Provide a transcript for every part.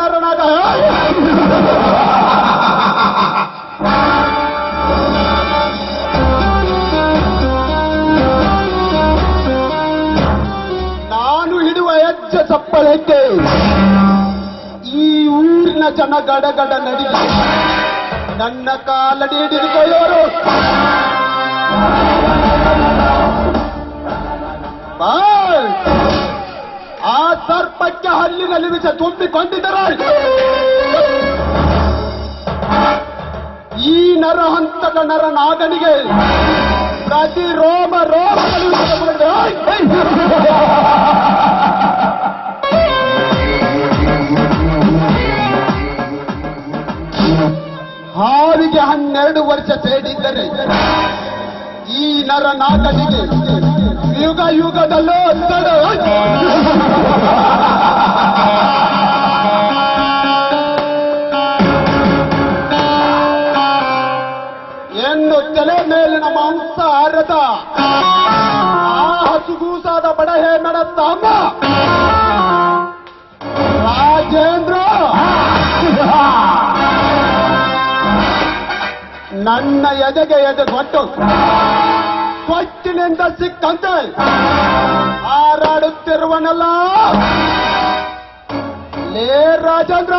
ನರನಗ ನಾನು ಹಿಡುವ ಹೆಜ್ಜ ಚಪ್ಪಳಕ್ಕೆ ಈ ಊರಿನ ಜನ ಗಡಗಡ ನಡಿ ನನ್ನ ಕಾಲಡಿ ಹಿಡಿದುಕೊಳ್ಳೋರು ಬಾಯ್! ಆ ಸರ್ಪಕ್ಕೆ ಹಲ್ಲಿನಲ್ಲಿ ವಿಷ ತುಂಬಿಕೊಂಡಿದ್ದರ ಈ ನರ ಹಂತದ ನರ ನಾಗನಿಗೆ ಪ್ರತಿ ರೋಮ ರೋಮಗಳು ಹಾವಿಗೆ ಹನ್ನೆರಡು ವರ್ಷ ಸೇರಿದ್ದರೆ ಈ ನರ ನಾಗನಿಗೆ ಯುಗ ಯುಗದಲ್ಲೂ ಎಂದು ತಲೆ ಮೇಲಿನ ಮಾಂಸ ಅರದ ಆ ಹಸುಗೂಸಾದ ಬಡಹೆ ನಡತ್ತಾಮ ರಾಜೇಂದ್ರ. ನನ್ನ ಎದೆಗೆ ಎದೆ ಕೊಟ್ಟು. ಕೊಟ್ಟಿನಿಂದ ಸಿಕ್ಕಂತೆ ಹಾರಾಡುತ್ತಿರುವನಲ್ಲ. ಲೇ ರಾಜೇಂದ್ರ.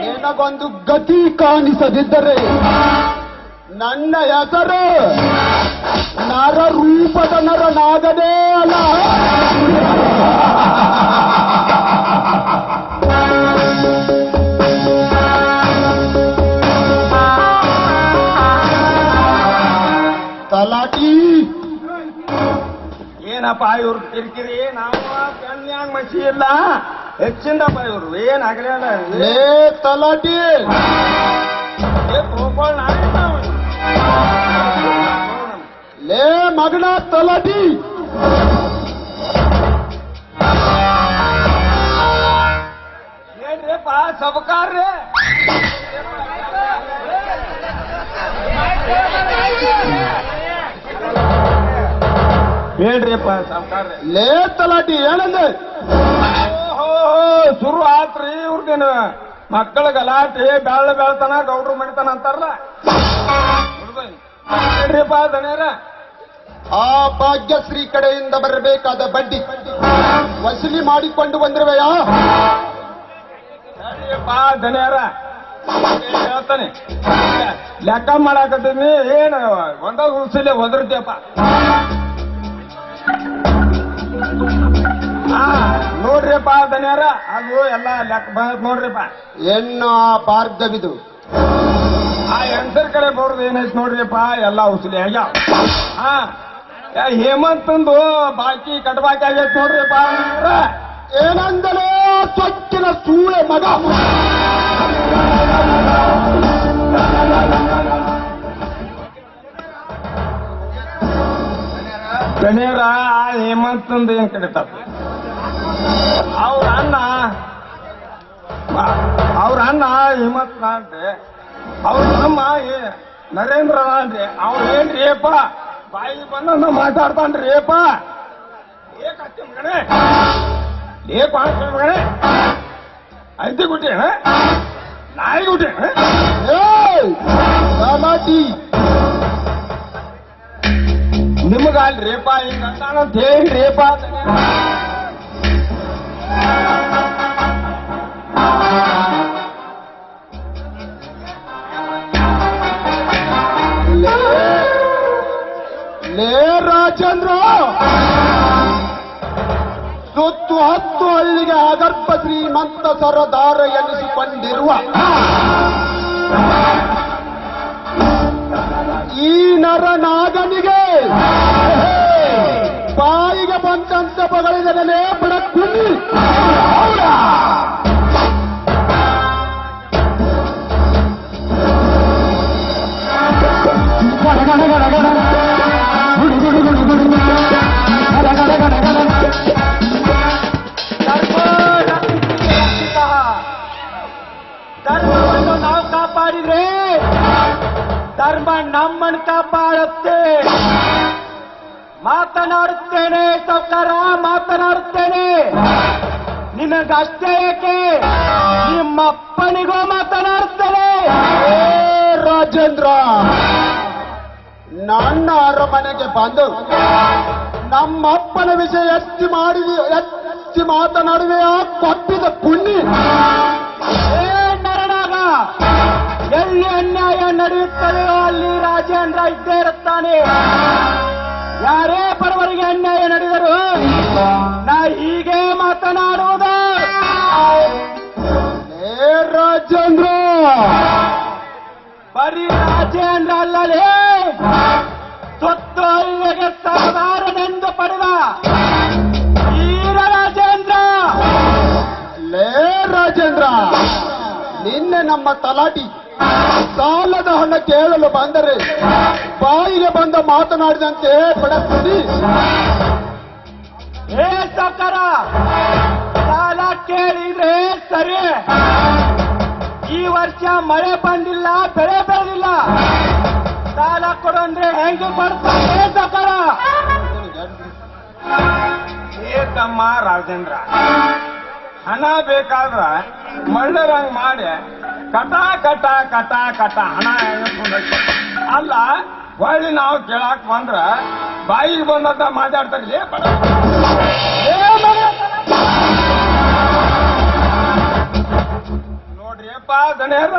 ನಿನಗೊಂದು ಗತಿ ಕಾಣಿಸದಿದ್ದರೆ ನನ್ನ ಹೆಸರು ನರ ರೂಪದ ನರನಾಗದೇ ಅಲ್ಲ. ಏನಪ್ಪ ಇವ್ರು ಕಿರಿಕಿರಿ ನಾವು ಕನ್ಯಾಗ ಮಸಿ ಇಲ್ಲ. ಹೆಚ್ಚಿಂದಪ್ಪ ಇವ್ರು. ಏನ್ ಆಗಲಿಲ್ಲ ಲೇ ತಲಾಟಿ. ಲೇ ಮಗನ ತಲಾಟಿ. ಹೇಳ್ರಿಪ್ಪ ಸಬಕಾರ್ರಿ ಲೇ ತಲಾಟಿ ಏನಂದೆ ಶುರು ಆತ್ರಿ ಇವ್ರದೇನು ಮಕ್ಕಳ ಗಲಾಟೆ ಬೆಳ್ಳ ಬೆಳ್ತಾನ ಗೌಡ್ರು ಮಡಿತಾನ ಅಂತಾರಲ್ಲ. ಹೇಳ್ರಿಪ್ಪ ದಣ್ಯರ. ಆ ಭಾಗ್ಯಶ್ರೀ ಕಡೆಯಿಂದ ಬರಬೇಕಾದ ಬಡ್ಡಿ ವಸೂಲಿ ಮಾಡಿಕೊಂಡು ಬಂದಿರುವೆಯಾ? ಹೇಳ್ರಿಪ್ಪ ದಣ್ಯರ. ಹೇಳ್ತಾನೆ. ಲೆಕ್ಕ ಮಾಡಾಕತ್ತೀನಿ. ಏನು ಒಂದ ಉಸಿಲೆ ಒದರ್ತೀಯಪ್ಪ ನೋಡ್ರಿಪ್ಪ ದಣ್ಯರ ಅದು ಎಲ್ಲ ಲೆಕ್ಕ ಬಂದ್ ನೋಡ್ರಿಪ್ಪ. ಹೆಣ್ಣು ಆ ಭಾರ್ಗವಿದು ಆ ಹೆಣ್ಸರ್ ಕಡೆ ಬರೋದು ಏನೈತಿ ನೋಡ್ರಿಪ್ಪ ಎಲ್ಲ ಉಸಿಲಿ ಆಗ್ಯಾವ. ಹಾ ಹೇಮಂತಂದು ಬಾಕಿ ಕಟ್ಬಾಕಿ ಆಗೈತಿ ನೋಡ್ರಿಪ್ಪ ಏನಂದಲೇ ಸ್ವಚ್ಛನ ಸೂಳೆ ಮಗ. ಗಣ್ಯರ ಆ ಹೇಮಂತಂದು ಏನ್ ಕಡಿತಾರ ಅವ್ರ ಅಣ್ಣ ಅವ್ರ ಅಣ್ಣ ಹೇಮಂತ ಅಂದ್ರೆ ಅವ್ರ ತಮ್ಮ ಏ- ನರೇಂದ್ರ ಅಂದ್ರೆ ಅವ್ರ ಏನ್ರಿ ಅಪ್ಪ ಬಾಯಿ ಬಂದ ಮಾತಾಡ್ತಾನ್ರಿ ಅಪ್ಪ ಏ ಕತ್ತಿ ಮಗನೇ ಏ ಕಾಣಿಸ್ತ ಮಗನೇ ಐತಿ ಗುಟ್ಟಿ ನಾಯಿ ಗುಟ್ಟಿ ಏಯ್! ತಲಾಟಿ ನಿಮಗ ಅಲ್ರಿಪ್ಪ ಹಿಂಗ ಅಂತ ಹೇಳ್ರಿಪ್ಪ ಲೇ ರಾಜೇಂದ್ರ, ಸುತ್ತು ಹತ್ತು ಹಳ್ಳಿಗೆ ಅಗರ್ಭ ಶ್ರೀಮಂತ ಸರದಾರ ಎನಿಸಿಕೊಂಡಿರುವ ಈ ನರನಾಗನಿಗೆ ಬಾಯಿಗೆ ಬಂದಂತ ಬಗಳಿದರೆ ಬಿಡಕ್ಕುನಿ ಸೌಕರ ಮಾತನಾಡುತ್ತೇನೆ. ನಿನಗಷ್ಟೇ ಏಕೆ? ನಿಮ್ಮಪ್ಪನಿಗೂ ಮಾತನಾಡುತ್ತೇನೆ. ರಾಜೇಂದ್ರ, ನನ್ನ ಅರಮನೆಗೆ ಬಂದು ನಮ್ಮಪ್ಪನ ವಿಷಯ ಎತ್ತಿ ಮಾಡಿ ಎತ್ತಿ ಆ ಕೊಪ್ಪಿದ ಪುಣ್ಯ. ಎಲ್ಲಿ ಅನ್ಯಾಯ ನಡೆಯುತ್ತದೆಯೋ ಅಲ್ಲಿ ರಾಜೇಂದ್ರ ಇದ್ದೇ ಇರುತ್ತಾನೆ. ಅಲ್ಲಲೇ ಸ್ವತ್ತು ಅಲ್ಲಿಗೆ ಸಹದಾರನೆಂದು ಪಡೆದ ವೀರ ರಾಜೇಂದ್ರ ಲೇ ರಾಜೇಂದ್ರ ನಿನ್ನೆ ನಮ್ಮ ತಲಾಟಿ ಸಾಲದ ಹಣ ಕೇಳಲು ಬಂದರೆ ಬಾಯಿಗೆ ಬಂದ ಮಾತನಾಡಿದಂತೆ ಬಡಪಡಿ ಏ ಸೌಕರ ಸಾಲ ಕೇಳಿದ್ರೆ ಸರಿ. ಈ ವರ್ಷ ಮಳೆ ಬಂದಿಲ್ಲ, ಬೆಳೆ ಬೆಳೆದಿಲ್ಲ. ಸಾಲ ಕೊಡು ಅಂದ್ರೆ ಹೆಂಗೆ ಬರ್ತಾರೆ ಸರ್ಕಾರ ತಮ್ಮ ರಾಜೇಂದ್ರ ಹಣ ಬೇಕಾದ್ರ ಮಳ್ಳರಂಗ್ ಮಾಡಿ ಕಟ ಕಟ ಕಟ ಕಟ ಹಣ. ಅಲ್ಲ, ಹೊಳ್ಳಿ ನಾವು ಕೇಳಾಕ್ ಬಂದ್ರ ಬಾಯಿಗೆ ಬಂದಂತ ಮಾತಾಡ್ತಾರೆ ನೋಡ್ರಿಯಪ್ಪ ದಣ್ಯಾರ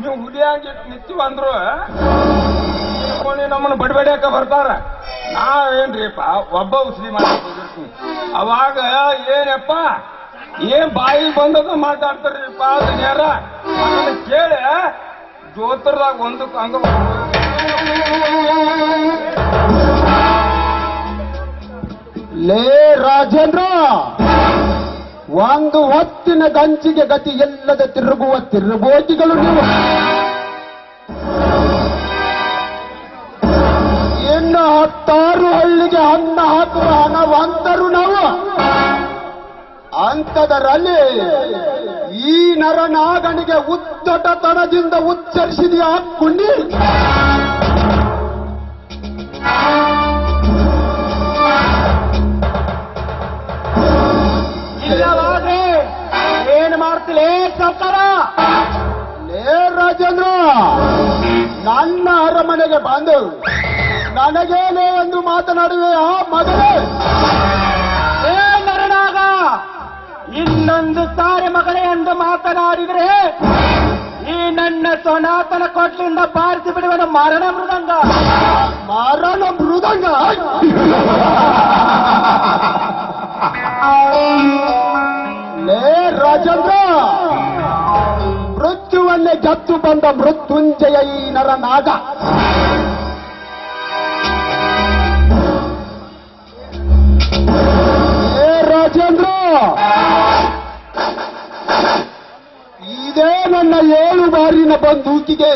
ನೀವು ಹುಲಿಯಾಗಿ ನಿಂತೀವ ಅಂದ್ರು ನಮ್ಮನ್ನ ಬಡಬಡಿಯಾಕ ಬರ್ತಾರ. ನಾವೇನ್ರಿಪ್ಪ, ಒಬ್ಬ ಉಸಿರಿ ಮಾಡ್ತೀನಿ ಅವಾಗ ಏನಪ್ಪ ಏನ್ ಬಾಯಿ ಬಂದದ ಮಾತಾಡ್ತಾರೀಪ್ಪ ದಣ್ಯಾರ ಕೇಳಿ, ಜ್ಯೋತಿರ್ದಾಗ ಒಂದು ಹಂಗ ಲೇ ರಾಜೇಂದ್ರ! ಒಂದು ಹೊತ್ತಿನ ಗಂಚಿಗೆ ಗತಿ ಎಲ್ಲದ ತಿರುಗುವ ತಿರುಗೋಟಿಗಳು ನೀವು. ಇನ್ನು ಹತ್ತಾರು ಹಳ್ಳಿಗೆ ಅನ್ನ ಹಾಕುವ ಹಣವಂತರು ನಾವು. ಅಂತದರಲ್ಲಿ ಈ ನರನಾಗನಿಗೆ ಉದ್ದಟತನದಿಂದ ಉಚ್ಚರಿಸಿದೆಯಾ ಕುಂಡಿ ಸೌಕರ ಲೇ ರಾಜೇಂದ್ರ ನನ್ನ ಅರಮನೆಗೆ ಬಂದು ನನಗೇನೆ ಎಂದು ಮಾತನಾಡುವೆ ಆ ಮಗನೇ. ಏ ನರನಾಗ ಇನ್ನೊಂದು ಸಾರಿ ಮಗನೇ ಎಂದು ಮಾತನಾಡಿದರೆ ಈ ನನ್ನ ಸನಾತನ ಕೊಟ್ಟಿಂದ ಬಾರಿಸಿ ಬಿಡುವನು ಮರಣ ಮೃದಂಗ. ಮರಣ ಮೃದಂಗ? ಲೇ ರಾಜೇಂದ್ರ ಮೃತ್ಯುವನ್ನೇ ಜತ್ತು ಬಂದ ಮೃತ್ಯುಂಜಯ ಈ ನರನಾಗ ಏ ರಾಜೇಂದ್ರ! ಇದೇ ನನ್ನ ಏಳು ಬಾರಿನ ಬಂದೂಕಿಗೆ.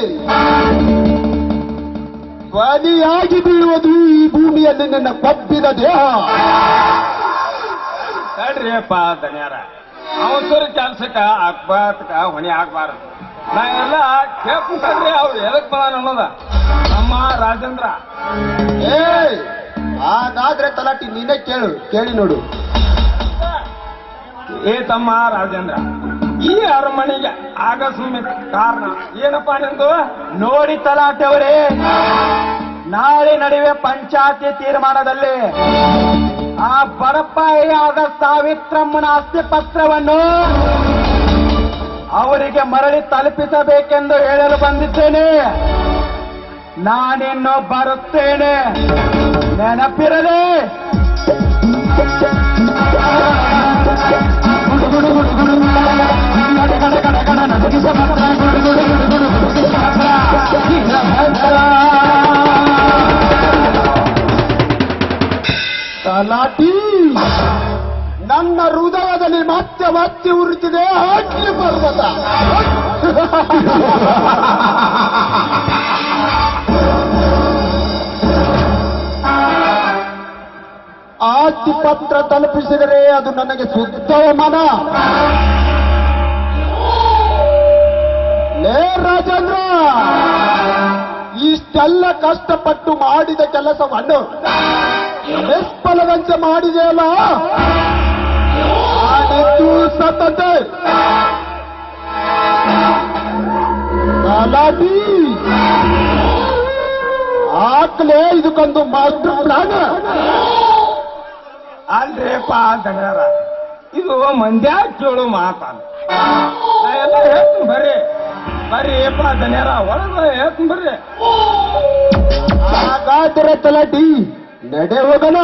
ಬಲಿಯಾಗಿ ಬೀಳುವುದು ಈ ಭೂಮಿಯಲ್ಲಿ ನನ್ನ ಕೊಬ್ಬಿದ ದೇಹ. ತಡ್ರಿಯಪ್ಪ ಧನ್ಯಾರ. ಅವಸರ ಕೆಲಸಕ್ಕ ಅಕ್ಬಾತ್ಕ ಹೊಣೆ ಆಗ್ಬಾರ್ದು. ನಾ ಎಲ್ಲ ಕೇಳ್ಕೊಂಡ್ರಿ ಅವ್ರು ಎದಕ್ ಬಂದಾನ ಅನ್ನೋದ. ನಮ್ಮ ರಾಜೇಂದ್ರ. ಏಯ್ ಹಾಗಾದ್ರೆ ತಲಾಟಿ ನೀನೇ ಕೇಳು ಕೇಳಿ ನೋಡು. ಏ ತಮ್ಮ ರಾಜೇಂದ್ರ ಈ ಅರಮನೆಗೆ ಆಕಸ್ಮಿಕ ಕಾರಣ ಏನಪ್ಪಾ ನಿಂದು? ನೋಡಿ ತಲಾಟೆಯವರೇ ನಾಳೆ ನಡುವೆ ಪಂಚಾಯತಿ ತೀರ್ಮಾನದಲ್ಲಿ ಆ ಬಡಪಾಯಿಯಾದ ಸಾವಿತ್ರಮ್ಮನ ಆಸ್ತಿ ಪತ್ರವನ್ನು ಅವರಿಗೆ ಮರಳಿ ತಲುಪಿಸಬೇಕೆಂದು ಹೇಳಲು ಬಂದಿದ್ದೇನೆ. ನಾನಿನ್ನು ಬರುತ್ತೇನೆ. ನೆನಪಿರಲಿ. ತಲಾಟಿ. ನನ್ನ ಹೃದಯದಲ್ಲಿ ಮತ್ತೆ ಮತ್ತೆ ಉರಿತಿದೆ. ಅಗ್ನಿ ಪರ್ವತ. ಆಸ್ತಿ ಪತ್ರ ತಲುಪಿಸಿದರೆ ಅದು ನನಗೆ ಶುದ್ಧವ ಮನ ಲೇ ರಾಜೇಂದ್ರ, ಇಷ್ಟೆಲ್ಲ ಕಷ್ಟಪಟ್ಟು ಮಾಡಿದ ಕೆಲಸವನ್ನು ನಿಷ್ಫಲದಂತೆ ಮಾಡಿದೆಯಲ್ಲ ಇದಕ್ಕೊಂದು ಮಾಸ್ಟರ್ ಪ್ಲಾನ್ ಅಲ್ರಿಪ್ಪ ದಣ್ಯಾರ ಇದು ಮಂದ್ಯ ಕೇಳು ಮಾತಾನ ಎಲ್ಲ ಹೇಳ್ತೀನಿ ಬರ್ರಿ. ಬರ್ರಿ ಪಾ ದಣ್ಯಾರ ಒಳಗ ಹೇಳ್ತೀನಿ ಬರ್ರಿ. ಹಾಗಾದ್ರೆ ತಲಾಟಿ ನಡೆ ಹೋಗೋಣ